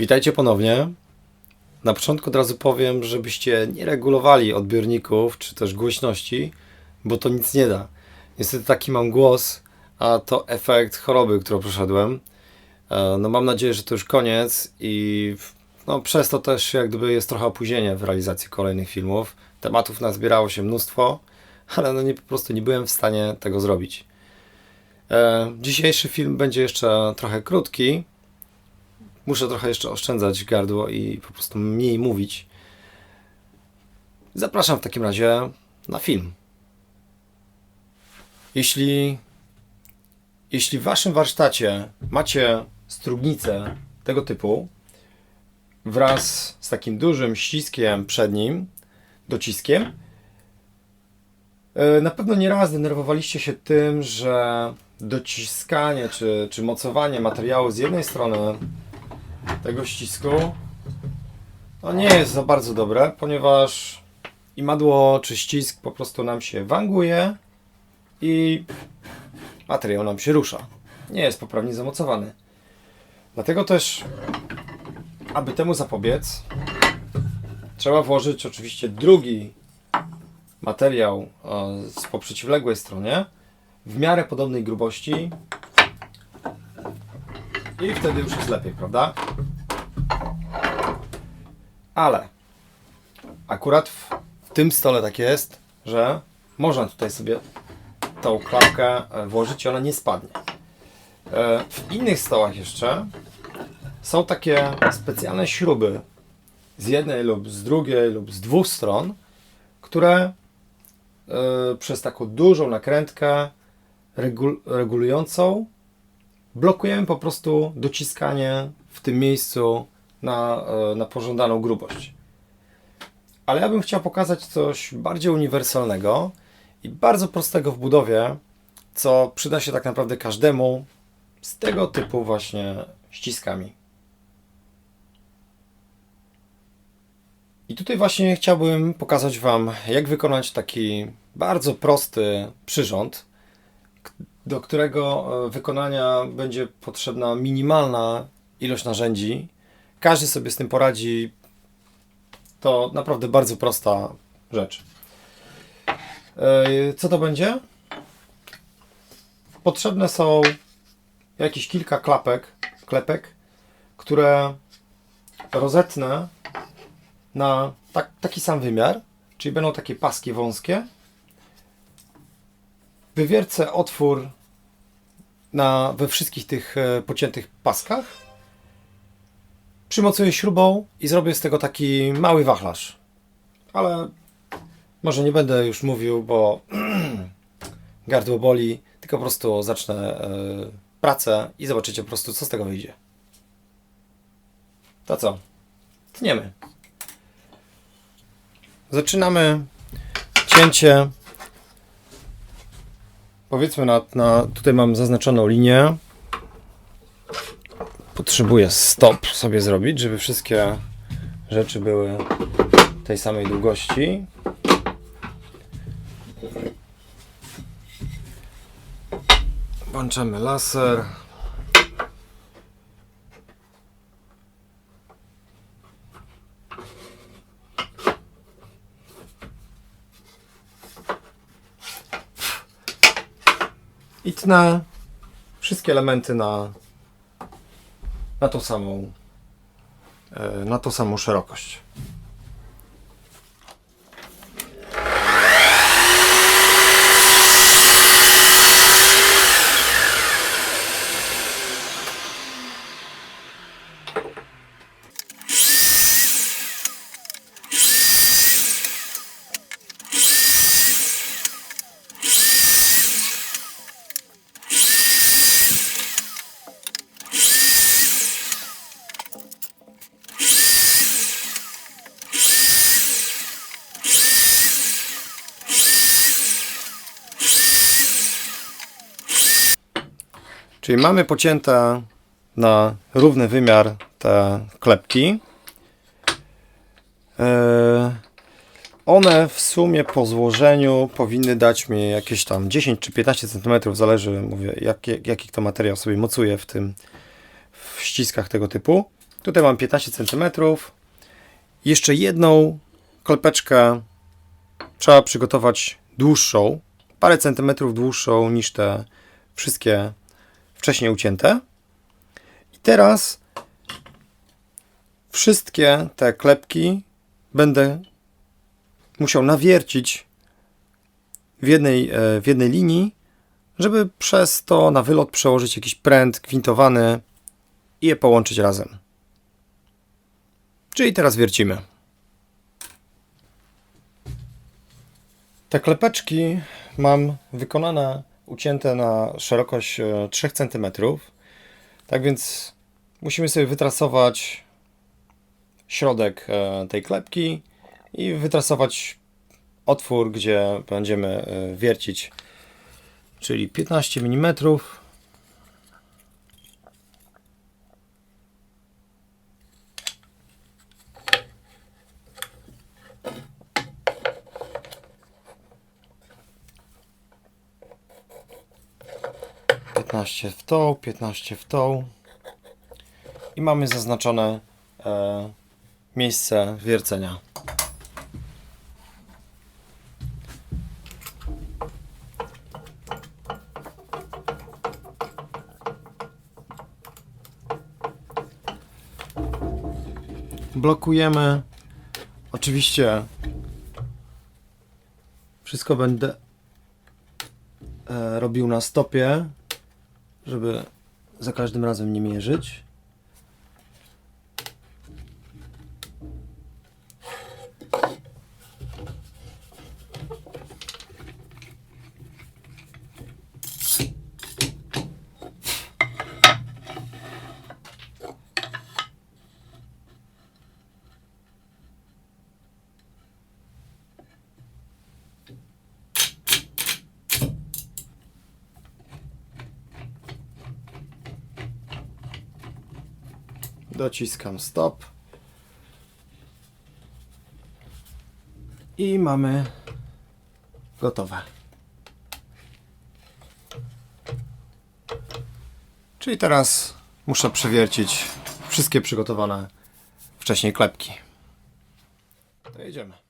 Witajcie ponownie. Na początku od razu powiem, żebyście nie regulowali odbiorników czy też głośności, bo to nic nie da. Niestety taki mam głos, a to efekt choroby, którą przeszedłem. E, No mam nadzieję, że to już koniec i no, przez to też jak gdyby jest trochę opóźnienie w realizacji kolejnych filmów. Tematów nazbierało się mnóstwo, ale no nie, po prostu nie byłem w stanie tego zrobić. E, Dzisiejszy film będzie jeszcze trochę krótki, muszę trochę jeszcze oszczędzać gardło i po prostu mniej mówić. Zapraszam w takim razie na film. Jeśli, jeśli w waszym warsztacie macie strugnicę tego typu wraz z takim dużym ściskiem przed nim, dociskiem, e, na pewno nieraz denerwowaliście się tym, że dociskanie czy, czy mocowanie materiału z jednej strony tego ścisku no nie jest za bardzo dobre, ponieważ imadło czy ścisk po prostu nam się wanguje i materiał nam się rusza. Nie jest poprawnie zamocowany. Dlatego też, aby temu zapobiec, trzeba włożyć oczywiście drugi materiał e, po przeciwległej stronie w miarę podobnej grubości i wtedy już jest lepiej, prawda? Ale akurat w, w tym stole tak jest, że można tutaj sobie tą klapkę e, włożyć i ona nie spadnie. E, W innych stołach jeszcze są takie specjalne śruby z jednej lub z drugiej lub z dwóch stron, które e, przez taką dużą nakrętkę regul- regulującą blokujemy po prostu dociskanie w tym miejscu na, e, na pożądaną grubość. Ale ja bym chciał pokazać coś bardziej uniwersalnego i bardzo prostego w budowie, co przyda się tak naprawdę każdemu z tego typu właśnie ściskami. I tutaj właśnie chciałbym pokazać Wam, jak wykonać taki bardzo prosty przyrząd, do którego e, wykonania będzie potrzebna minimalna ilość narzędzi. Każdy sobie z tym poradzi. To naprawdę bardzo prosta rzecz. E, Co to będzie? Potrzebne są jakieś kilka klapek, klepek, które rozetnę na tak, taki sam wymiar, czyli będą takie paski wąskie. Wywiercę otwór na, we wszystkich tych e, pociętych paskach. Przymocuję śrubą i zrobię z tego taki mały wachlarz. Ale może nie będę już mówił, bo gardło boli, tylko po prostu zacznę e, pracę i zobaczycie po prostu, co z tego wyjdzie. To co? Tniemy. Zaczynamy cięcie. Powiedzmy na, na tutaj mam zaznaczoną linię. Potrzebuję stop sobie zrobić, żeby wszystkie rzeczy były tej samej długości. Włączamy laser. Wszystkie elementy na, na tą samą e, na tą samą szerokość. Czyli mamy pocięte na równy wymiar te klepki. E, One w sumie po złożeniu powinny dać mi jakieś tam 10 czy 15 cm, zależy, mówię, jaki, jaki to materiał sobie mocuje w tym, w ściskach tego typu. Tutaj mam 15 cm. Jeszcze jedną klepeczkę trzeba przygotować dłuższą, parę centymetrów dłuższą niż te wszystkie wcześniej ucięte. I teraz wszystkie te klepki będę musiał nawiercić w jednej, e, w jednej linii, żeby przez to na wylot przełożyć jakiś pręt gwintowany i je połączyć razem. Czyli teraz wiercimy. Te klepeczki mam wykonane, ucięte na szerokość e, 3 cm. Tak więc musimy sobie wytrasować środek e, tej klepki i wytrasować otwór, gdzie będziemy e, wiercić, czyli 15 mm. Piętnaście w tą, 15 w tą i mamy zaznaczone e, miejsce wiercenia. blokujemy. Oczywiście wszystko będę e, robił na stopie, żeby za każdym razem nie mierzyć. Dociskam stop. I mamy gotowe. Czyli teraz muszę przewiercić wszystkie przygotowane wcześniej klepki. To jedziemy.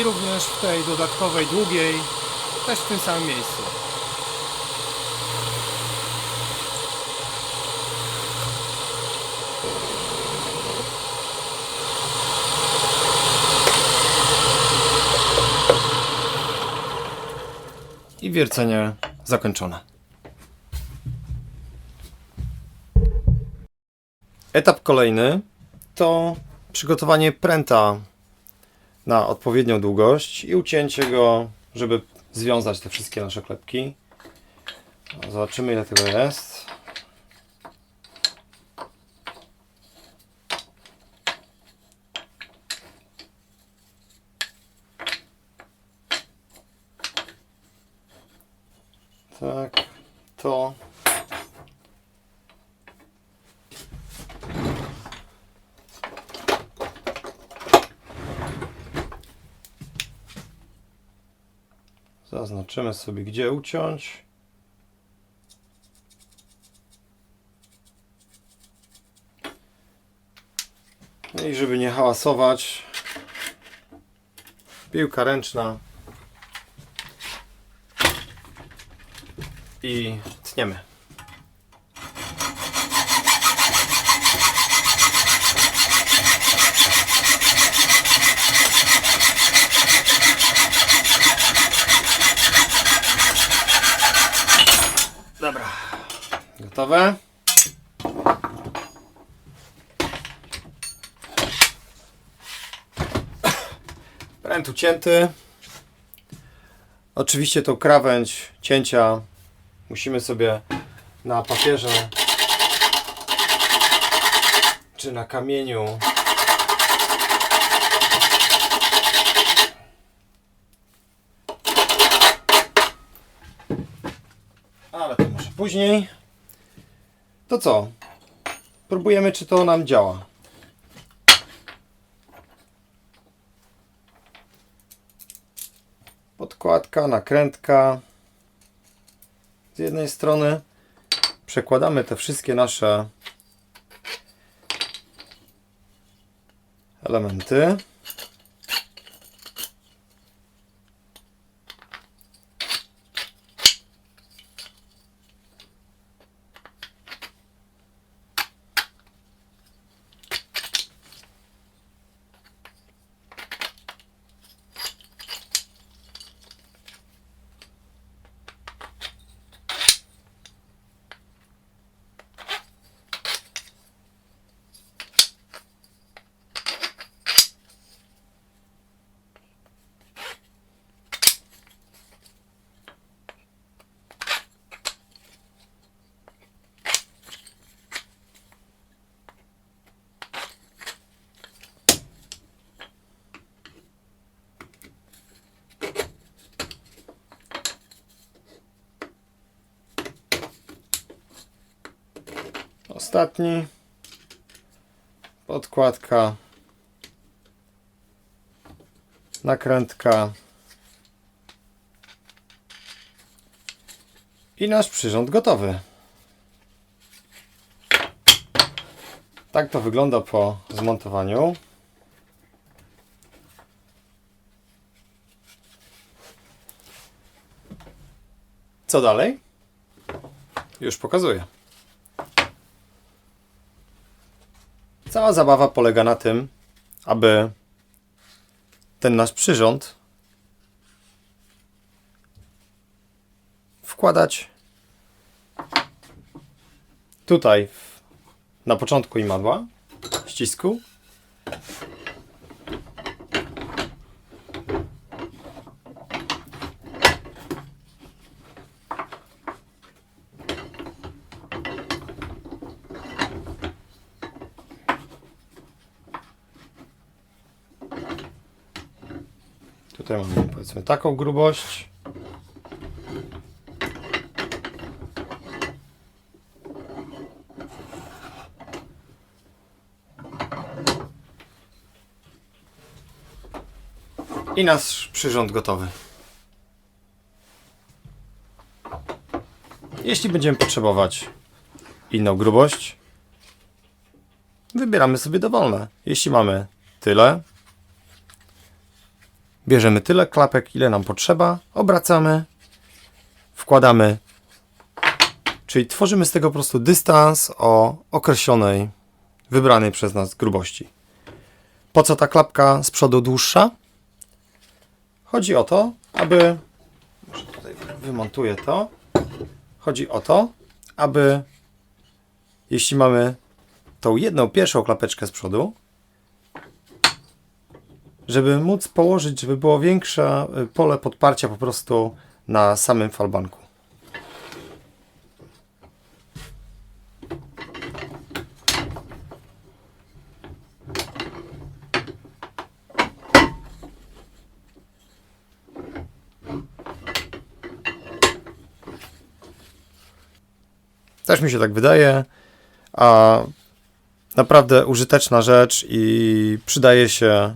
I również w tej dodatkowej, długiej, też w tym samym miejscu. I wiercenie zakończone. Etap kolejny to przygotowanie pręta na odpowiednią długość i ucięcie go, żeby związać te wszystkie nasze klepki. Zobaczymy ile tego jest. Tak, to Zaznaczymy sobie, gdzie uciąć. No i żeby nie hałasować, piłka ręczna i tniemy. Gotowe. Pręt ucięty. Oczywiście tą krawędź cięcia musimy sobie na papierze czy na kamieniu ale to może później. To co? Próbujemy, czy to nam działa. Podkładka, nakrętka. Z jednej strony przekładamy te wszystkie nasze elementy. Ostatni. Podkładka. Nakrętka. I nasz przyrząd gotowy. Tak to wygląda po zmontowaniu. Co dalej? Już pokazuję. Cała zabawa polega na tym, aby ten nasz przyrząd wkładać tutaj na początku imadła, ścisku. Tutaj mamy powiedzmy taką grubość. I nasz przyrząd gotowy. Jeśli będziemy potrzebować inną grubość, wybieramy sobie dowolne. Jeśli mamy tyle, Bierzemy tyle klapek, ile nam potrzeba, obracamy, wkładamy, czyli tworzymy z tego po prostu dystans o określonej, wybranej przez nas grubości. Po co ta klapka z przodu dłuższa? Chodzi o to, aby. Może tutaj wymontuję to. Chodzi o to, aby jeśli mamy tą jedną pierwszą klapeczkę z przodu, żeby móc położyć, żeby było większe y, pole podparcia po prostu na samym falbanku. Też mi się tak wydaje, a naprawdę użyteczna rzecz i przydaje się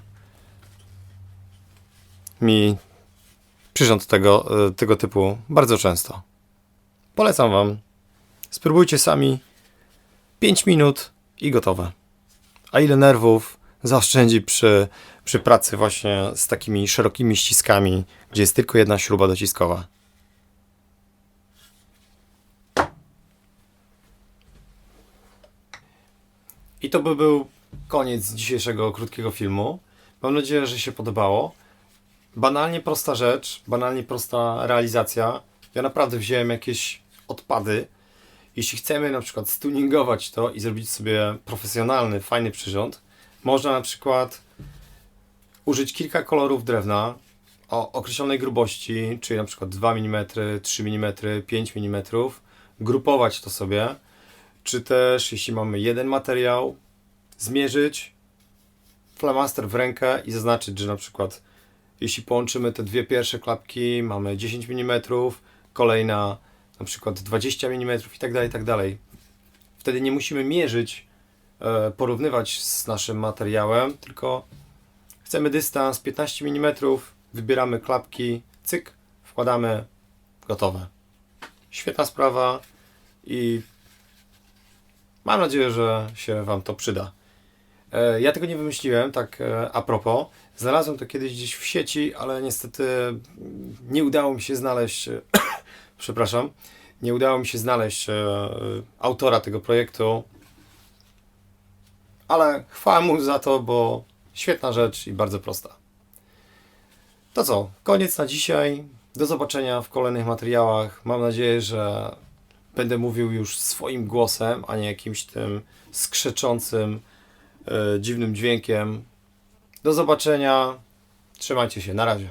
mi przyrząd tego, e, tego typu bardzo często. Polecam Wam. Spróbujcie sami. 5 minut i gotowe. A ile nerwów zaoszczędzi przy, przy pracy właśnie z takimi szerokimi ściskami, gdzie jest tylko jedna śruba dociskowa. I to by był koniec dzisiejszego krótkiego filmu. Mam nadzieję, że się podobało. Banalnie prosta rzecz, banalnie prosta realizacja. Ja naprawdę wziąłem jakieś odpady. Jeśli chcemy na przykład stuningować to i zrobić sobie profesjonalny, fajny przyrząd, można na przykład użyć kilka kolorów drewna o określonej grubości, czyli na przykład 2 mm, 3 mm, 5 mm, grupować to sobie, czy też jeśli mamy jeden materiał, zmierzyć flamaster w rękę i zaznaczyć, że na przykład jeśli połączymy te dwie pierwsze klapki, mamy 10 mm, kolejna na przykład 20 mm i tak dalej, i tak dalej. Wtedy nie musimy mierzyć, e, porównywać z naszym materiałem, tylko chcemy dystans 15 mm, wybieramy klapki, cyk, wkładamy, gotowe. Świetna sprawa i mam nadzieję, że się Wam to przyda. E, Ja tego nie wymyśliłem, tak e, a propos. Znalazłem to kiedyś gdzieś w sieci, ale niestety nie udało mi się znaleźć, e, przepraszam, nie udało mi się znaleźć e, autora tego projektu. Ale chwała mu za to, bo świetna rzecz i bardzo prosta. To co, koniec na dzisiaj. Do zobaczenia w kolejnych materiałach. Mam nadzieję, że będę mówił już swoim głosem, a nie jakimś tym skrzeczącym, e, dziwnym dźwiękiem. Do zobaczenia. Trzymajcie się. Na razie.